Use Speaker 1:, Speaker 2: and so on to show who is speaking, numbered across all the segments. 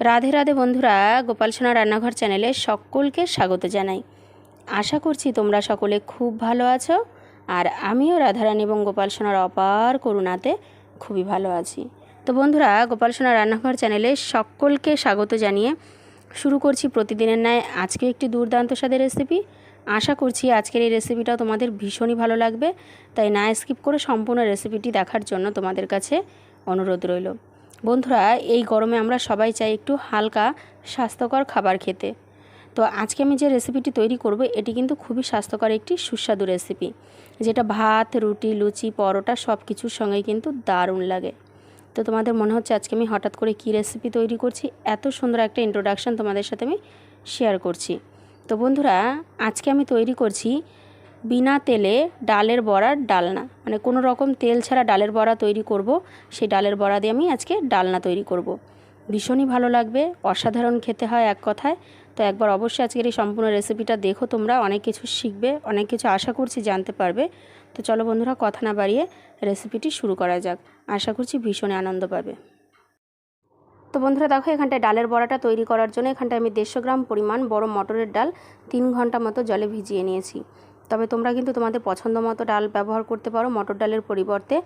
Speaker 1: রাধে রাধে বন্ধুরা, গোপাল সোনা রান্নাঘর চ্যানেলে সকলকে স্বাগত জানাই। আশা করছি তোমরা সকলে খুব ভালো আছো আর আমিও রাধারানী এবং গোপাল সোনার অপার করুণাতে খুবই ভালো আছি। তো বন্ধুরা, গোপাল সোনা রান্নাঘর চ্যানেলে সকলকে স্বাগত জানিয়ে শুরু করছি প্রতিদিনের ন্যায় আজকে একটি দুর্দান্ত স্বাদের রেসিপি। আশা করছি আজকের এই রেসিপিটা তোমাদের ভীষণই ভালো লাগবে, তাই না স্কিপ করে সম্পূর্ণ রেসিপিটি দেখার জন্য তোমাদের কাছে অনুরোধ রইল। বন্ধুরা, এই গরমে আমরা সবাই চাই একটু হালকা স্বাস্থ্যকর খাবার খেতে। তো আজকে আমি যে রেসিপিটি তৈরি করব, এটি কিন্তু খুবই স্বাস্থ্যকর একটি সুস্বাদু রেসিপি যেটা ভাত, রুটি, লুচি, পরোটা সব কিছুর সঙ্গেই কিন্তু দারুণ লাগে। তো তোমাদের মনে হচ্ছে আজকে আমি হঠাৎ করে কী রেসিপি তৈরি করছি? এত সুন্দর একটা ইন্ট্রোডাকশান তোমাদের সাথে আমি শেয়ার করছি। তো বন্ধুরা, আজকে আমি তৈরি করছি বিনা তেলে ডালের বড়ার ডালনা। মানে কোনো রকম তেল ছাড়া ডালের বড়া তৈরি করব, সেই ডালের বড়া দিয়ে আমি আজকে ডালনা তৈরি করব। ভীষণই ভালো লাগবে, অসাধারণ খেতে হয় এক কথায়। তো একবার অবশ্যই আজকের এই সম্পূর্ণ রেসিপিটা দেখো তোমরা, অনেক কিছু শিখবে, অনেক কিছু আশা করছি জানতে পারবে। তো চলো বন্ধুরা, কথা না বাড়িয়ে রেসিপিটি শুরু করা যাক। আশা করছি ভীষণই আনন্দ পাবে। তো বন্ধুরা, দেখো এখানটায় ডালের বড়াটা তৈরি করার জন্য এখানটায় আমি দেড়শো গ্রাম পরিমাণ বড় মটরের ডাল তিন ঘণ্টা মতো জলে ভিজিয়ে নিয়েছি। তবে তোমরা কিন্তু তোমাদের পছন্দ মতো ডাল ব্যবহার করতে পারো, মটর ডালের পরিবর্তে।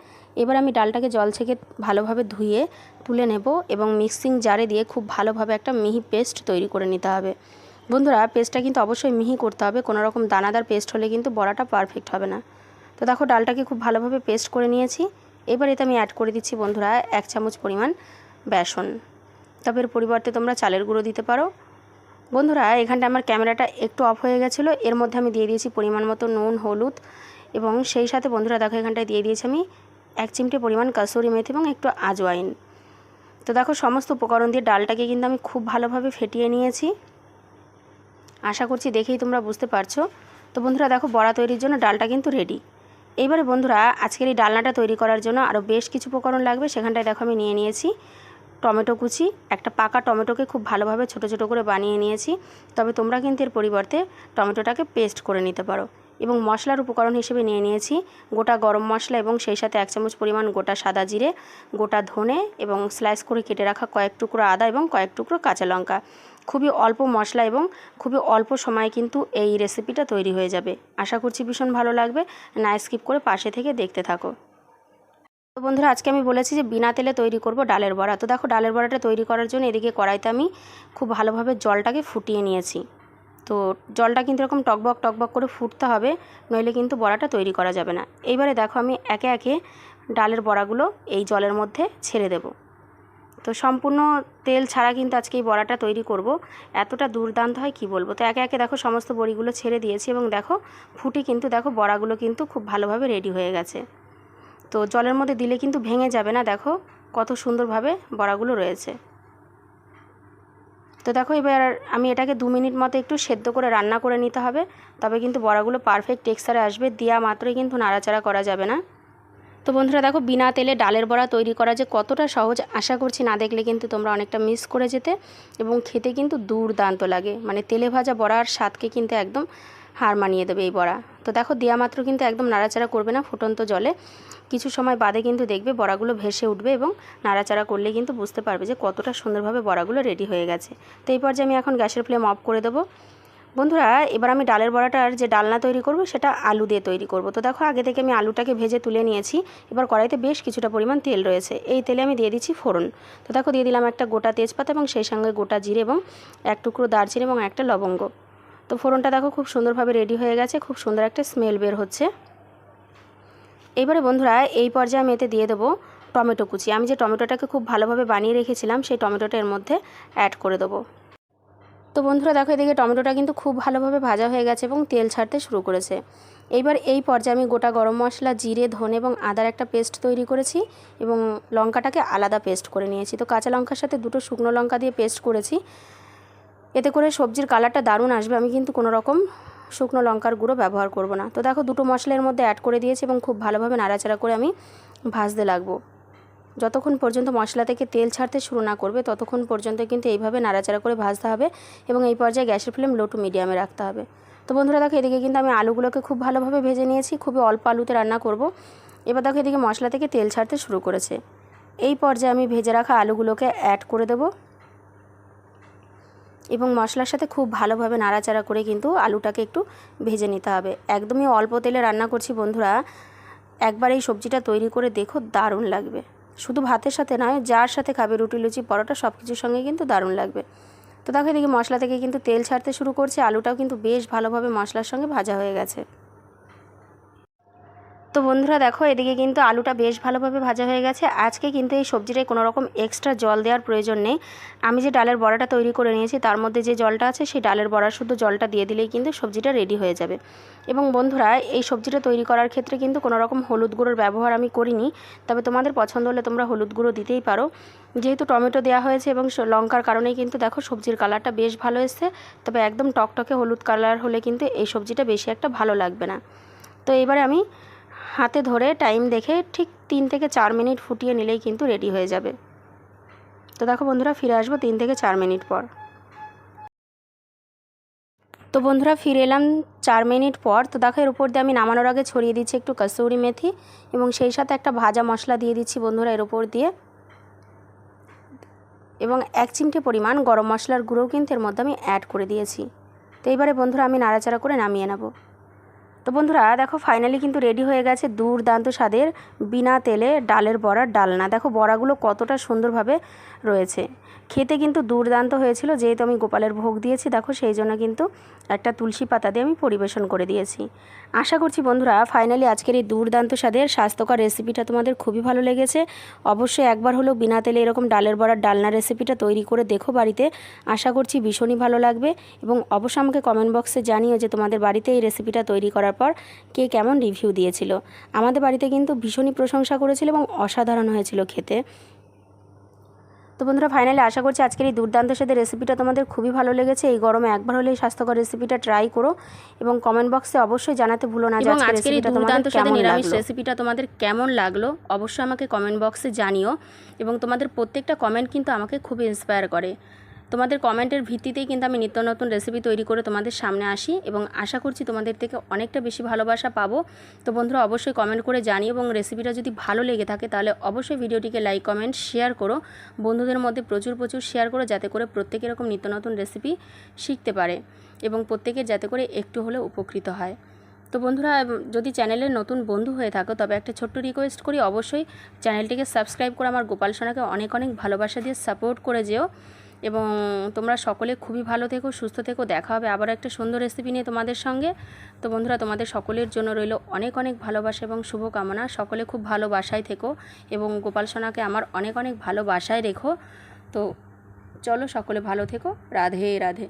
Speaker 1: এবার আমি ডালটাকে জল থেকে ভালোভাবে ধুয়ে তুলে নেব এবং মিক্সিং জারে দিয়ে খুব ভালোভাবে একটা মিহি পেস্ট তৈরি করে নিতে হবে। বন্ধুরা, পেস্টটা কিন্তু অবশ্যই মিহি করতে হবে, কোনো রকম দানাদার পেস্ট হলে কিন্তু বড়াটা পারফেক্ট হবে না। তো দেখো, ডালটাকে খুব ভালোভাবে পেস্ট করে নিয়েছি। এবার এতে আমি অ্যাড করে দিচ্ছি বন্ধুরা, এক চামচ পরিমাণ বেসন। তবে এর পরিবর্তে তোমরা চালের গুঁড়ো দিতে পারো। বন্ধুরা, এখানটা আমার ক্যামেরাটা একটু অফ হয়ে গেছিল। এর মধ্যে আমি দিয়ে দিয়েছি পরিমাণ মতো নুন, হলুদ এবং সেই সাথে বন্ধুরা দেখো, এখানটায় দিয়ে দিয়েছি আমি এক চিমটে পরিমাণ কাসুরি মেথি এবং একটু আজওয়াইন। তো দেখো, সমস্ত উপকরণ দিয়ে ডালটাকে কিন্তু আমি খুব ভালোভাবে ফেটিয়ে নিয়েছি। আশা করছি দেখেই তোমরা বুঝতে পারছ। তো বন্ধুরা, দেখো, বড়া তৈরির জন্য ডালটা কিন্তু রেডি এইবারে বন্ধুরা, আজকের এই ডালনাটা তৈরি করার জন্য আরও বেশ কিছু উপকরণ লাগবে। সেখানটায় দেখো, আমি নিয়ে নিয়েছি টমেটো কুচি, একটা পাকা টমেটোকে খুব ভালোভাবে ছোট ছোট করে বানিয়ে নিয়েছি। তবে তোমরা কিন্তু এর পরিবর্তে টমেটোটাকে পেস্ট করে নিতে পারো। এবং মশলার উপকরণ হিসেবে নিয়ে নিয়েছি গোটা গরম মশলা এবং সেই সাথে এক চামচ পরিমাণ গোটা সাদা জিরে, গোটা ধনে এবং স্লাইস করে কেটে রাখা কয়েক টুকরো আদা এবং কয়েক টুকরো কাঁচা লঙ্কা। খুবই অল্প মশলা এবং খুবই অল্প সময়ে কিন্তু এই রেসিপিটা তৈরি হয়ে যাবে। আশা করছি ভীষণ ভালো লাগবে। না স্কিপ করে পাশে থেকে দেখতে থাকো। তো বন্ধুরা, আজকে আমি বলেছি যে বিনা তেলে তৈরি করব ডালের বড়া। তো দেখো, ডালের বড়াটা তৈরি করার জন্য এদিকে কড়াইতে আমি খুব ভালোভাবে জলটাকে ফুটিয়ে নিয়েছি। তো জলটা কিন্তু এরকম টকবক টকবক করে ফুটতে হবে, নইলে কিন্তু বড়াটা তৈরি করা যাবে না। এইবারে দেখো, আমি একে একে ডালের বড়াগুলো এই জলের মধ্যে ছেড়ে দেব। তো সম্পূর্ণ তেল ছাড়া কিন্তু আজকে এই বড়াটা তৈরি করব। এতটা দুর্দান্ত হয়, কি বলব? তো একে একে দেখো, সমস্ত বড়িগুলো ছেড়ে দিয়েছি এবং দেখো, ফুটে কিন্তু দেখো, বড়াগুলো কিন্তু খুব ভালোভাবে রেডি হয়ে গেছে। তো জলের মধ্যে দিলে কিন্তু ভেঙে যাবে না, দেখো কত সুন্দরভাবে বড়াগুলো রয়েছে। তো দেখো এবার আমি এটাকে দু মিনিট মতো একটু সেদ্ধ করে রান্না করে নিতে হবে, তবে কিন্তু বড়াগুলো পারফেক্ট টেক্সচারে আসবে দেওয়া মাত্রই কিন্তু নাড়াচাড়া করা যাবে না। তো বন্ধুরা দেখো বিনা তেলে ডালের বড়া তৈরি করা যে কতটা সহজ, আশা করছি না দেখলে কিন্তু তোমরা অনেকটা মিস করে যেতে এবং খেতে কিন্তু দুর্দান্ত লাগে। মানে তেলে ভাজা বড়ার স্বাদকে কিন্তু একদম হার মানিয়ে দেবে এই বড়া। তো দেখো দেওয়া মাত্র কিন্তু একদম নাড়াচাড়া করবে না ফুটন্ত জলে। কিছু সময় বাদে কিন্তু দেখবে বড়াগুলো ভেসে উঠবে এবং নাড়াচাড়া করলে কিন্তু বুঝতে পারবে যে কতটা সুন্দরভাবে বড়াগুলো রেডি হয়ে গেছে। তো এই পর্যায়ে আমি এখন গ্যাসের ফ্লেম অফ করে দেবো। বন্ধুরা, এবার আমি ডালের বড়াটার যে ডালনা তৈরি করব, সেটা আলু দিয়ে তৈরি করব। তো দেখো, আগে থেকে আমি আলুটাকে ভেজে তুলে নিয়েছি। এবার কড়াইতে বেশ কিছুটা পরিমাণ তেল রয়েছে। এই তেলে আমি দিয়ে দিচ্ছি ফোড়ন। তো দেখো, দিয়ে দিলাম একটা গোটা তেজপাতা এবং সেই সঙ্গে গোটা জিরে এবং এক টুকরো দারচিনি এবং একটা লবঙ্গ। তো ফোড়নটা দেখো খুব সুন্দরভাবে রেডি হয়ে গেছে, খুব সুন্দর একটা স্মেল বের হচ্ছে। এইবারে বন্ধুরা, এই পর্যায়ে আমি এতে দিয়ে দেবো টমেটো কুচি। আমি যে টমেটোটাকে খুব ভালোভাবে বানিয়ে রেখেছিলাম, সেই টমেটোটা এর মধ্যে অ্যাড করে দেবো। তো বন্ধুরা, দেখো এদিকে টমেটোটা কিন্তু খুব ভালোভাবে ভাজা হয়ে গেছে এবং তেল ছাড়তে শুরু করেছে। এইবার এই পর্যায়ে আমি গোটা গরম মশলা, জিরে, ধনে এবং আদার একটা পেস্ট তৈরি করেছি এবং লঙ্কাটাকে আলাদা পেস্ট করে নিয়েছি। তো কাঁচা লঙ্কার সাথে দুটো শুকনো লঙ্কা দিয়ে পেস্ট করেছি। এতে করে সবজির কালারটা দারুণ আসবে। আমি কিন্তু কোনো রকম শুকনো লঙ্কার গুঁড়ো ব্যবহার করব না। তো দেখো দুটো মশলার মধ্যে অ্যাড করে দিয়েছি এবং খুব ভালোভাবে নাড়াচাড়া করে আমি ভাজতে লাগবো। যতক্ষণ পর্যন্ত মশলা থেকে তেল ছাড়তে শুরু না করবে, ততক্ষণ পর্যন্ত কিন্তু এইভাবে নাড়াচাড়া করে ভাজতে হবে এবং এই পর্যায়ে গ্যাসের ফ্লেম লো টু মিডিয়ামে রাখতে হবে। তো বন্ধুরা দেখো, এদিকে কিন্তু আমি আলুগুলোকে খুব ভালোভাবে ভেজে নিয়েছি, খুবই অল্প আলুতে রান্না করব। এবার দেখো, এদিকে মশলা থেকে তেল ছাড়তে শুরু করেছে। এই পর্যায়ে আমি ভেজে রাখা আলুগুলোকে অ্যাড করে দেবো। এবং মশলার সাথে খুব ভালোভাবে নাড়াচাড়া করে কিন্তু আলুটাকে একটু ভেজে নিতে হবে। একদমই অল্প তেলে রান্না করছি বন্ধুরা। একবার এই সবজিটা তৈরি করে দেখো, দারুণ লাগবে। শুধু ভাতের সাথে নয়, যার সাথে খাবে রুটি, লুচি, পরোটা সব কিছুর সঙ্গে কিন্তু দারুণ লাগবে। তো দেখো এদিকে মশলা থেকে কিন্তু তেল ছাড়তে শুরু করছে, আলুটাও কিন্তু বেশ ভালোভাবে মশলার সঙ্গে ভাজা হয়ে গেছে। তো বন্ধুরা দেখো, এদিকে কিন্তু আলুটা বেশ ভালোভাবে ভাজা হয়ে গেছে। আজকে কিন্তু এই সবজিটায় কোনো রকম এক্সট্রা জল দেওয়ার প্রয়োজন নেই। আমি যে ডালের বড়াটা তৈরি করে নিয়েছি, তার মধ্যে যে জলটা আছে, সেই ডালের বড়া শুধু জলটা দিয়ে দিলেই কিন্তু সবজিটা রেডি হয়ে যাবে। এবং বন্ধুরা, এই সবজিটা তৈরি করার ক্ষেত্রে কিন্তু কোনো রকম হলুদ গুঁড়োর ব্যবহার আমি করিনি। তবে তোমাদের পছন্দ হলে তোমরা হলুদ গুঁড়ো দিতেই পারো। যেহেতু টমেটো দেওয়া হয়েছে এবং লঙ্কার কারণেই কিন্তু দেখো সবজির কালারটা বেশ ভালো এসছে। তবে একদম টকটকে হলুদ কালার হলে কিন্তু এই সবজিটা বেশি একটা ভালো লাগবে না। তো এবারে আমি হাতে ধরে টাইম দেখে ঠিক তিন থেকে চার মিনিট ফুটিয়ে নিলেই কিন্তু রেডি হয়ে যাবে। তো দেখো বন্ধুরা, ফিরে আসব তিন থেকে চার মিনিট পর। তো বন্ধুরা, ফিরে এলাম চার মিনিট পর। তো দেখো, এর উপর দিয়ে আমি নামানোর আগে ছড়িয়ে দিচ্ছি একটু কসুরি মেথি এবং সেই সাথে একটা ভাজা মশলা দিয়ে দিচ্ছি বন্ধুরা এর উপর দিয়ে। এবং এক চিমটে পরিমাণ গরম মশলার গুঁড়োও কিন্তু এর মধ্যে আমি অ্যাড করে দিয়েছি। তো এইবারে বন্ধুরা, আমি নাড়াচাড়া করে নামিয়ে নেব। তো বন্ধুরা, দেখো ফাইনালি কিন্তু রেডি হয়ে গেছে দুর্দান্ত স্বাদের বিনা তেলে ডালের বড়ার ডালনা। দেখো বড়াগুলো কতটা সুন্দরভাবে রয়েছে। খেতে কিন্তু দুর্দান্ত হয়েছিল, যেহেতু আমি গোপালের ভোগ দিয়েছি, দেখো সেই জন্য কিন্তু একটা তুলসী পাতা দিয়ে আমি পরিবেশন করে দিয়েছি। আশা করছি বন্ধুরা ফাইনালি আজকের এই দুর্দান্ত স্বাদের স্বাস্থ্যকর রেসিপিটা তোমাদের খুবই ভালো লেগেছে। অবশ্যই একবার হলেও বিনা তেলে এরকম ডালের বড়ার ডালনা রেসিপিটা তৈরি করে দেখো বাড়িতে। আশা করছি ভীষণই ভালো লাগবে এবং অবশ্যই আমাকে কমেন্ট বক্সে জানিও যে তোমাদের বাড়িতে এই রেসিপিটা তৈরি করার পর কে কেমন রিভিউ দিয়েছিল। আমাদের বাড়িতে কিন্তু ভীষণই প্রশংসা করেছিল এবং অসাধারণ হয়েছিল খেতে। তো বন্ধুরা ফাইনালি আশা করছি আজকের এই দুর্দান্ত সাথে রেসিপিটা তোমাদের খুবই ভালো লেগেছে। এই গরমে একবার হলে এই স্বাস্থ্যকর রেসিপিটা ট্রাই করো এবং কমেন্ট বক্সে অবশ্যই জানাতে ভুলো না যে
Speaker 2: এবং
Speaker 1: আজকের
Speaker 2: এই দুর্দান্ত
Speaker 1: সাথে
Speaker 2: নিরামিষ রেসিপিটা তোমাদের কেমন লাগল অবশ্যই আমাকে কমেন্ট বক্সে জানিও এবং তোমাদের প্রত্যেকটা কমেন্ট কিন্তু আমাকে খুব ইন্সপায়ার করে। তোমাদের কমেন্টের ভিত্তিতেই কিন্তু আমি নিত্য নতুন রেসিপি তৈরি করে তোমাদের সামনে আসি এবং আশা করছি তোমাদের থেকে অনেকটা বেশি ভালোবাসা পাবো। তো বন্ধুরা, অবশ্যই কমেন্ট করে জানি এবং রেসিপিটা যদি ভালো লেগে থাকে তাহলে অবশ্যই ভিডিওটিকে লাইক কমেন্ট শেয়ার করো। বন্ধুদের মধ্যে প্রচুর প্রচুর শেয়ার করো যাতে করে প্রত্যেকে এরকম নিত্য নতুন রেসিপি শিখতে পারে এবং প্রত্যেকের যাতে করে একটু হলেও উপকৃত হয়। তো বন্ধুরা যদি চ্যানেলের নতুন বন্ধু হয়ে থাকো, তবে একটা ছোট্ট রিকোয়েস্ট করি। অবশ্যই চ্যানেলটিকে সাবস্ক্রাইব করে আমার গোপাল সোনাকে অনেক অনেক ভালোবাসা দিয়ে সাপোর্ট করে যেও। এবং তোমরা সকলে খুবই ভালো থেকো, সুস্থ থেকো। দেখা হবে আবার একটা সুন্দর রেসিপি নিয়ে তোমাদের সঙ্গে। তো বন্ধুরা, তোমাদের সকলের জন্য রইল অনেক অনেক ভালোবাসা এবং শুভকামনা। সকলে খুব ভালোবাসায় থেকো এবং গোপাল সোনাকে আমার অনেক অনেক ভালোবাসায় রেখো। তো চলো সকলে ভালো থেকো। রাধে রাধে।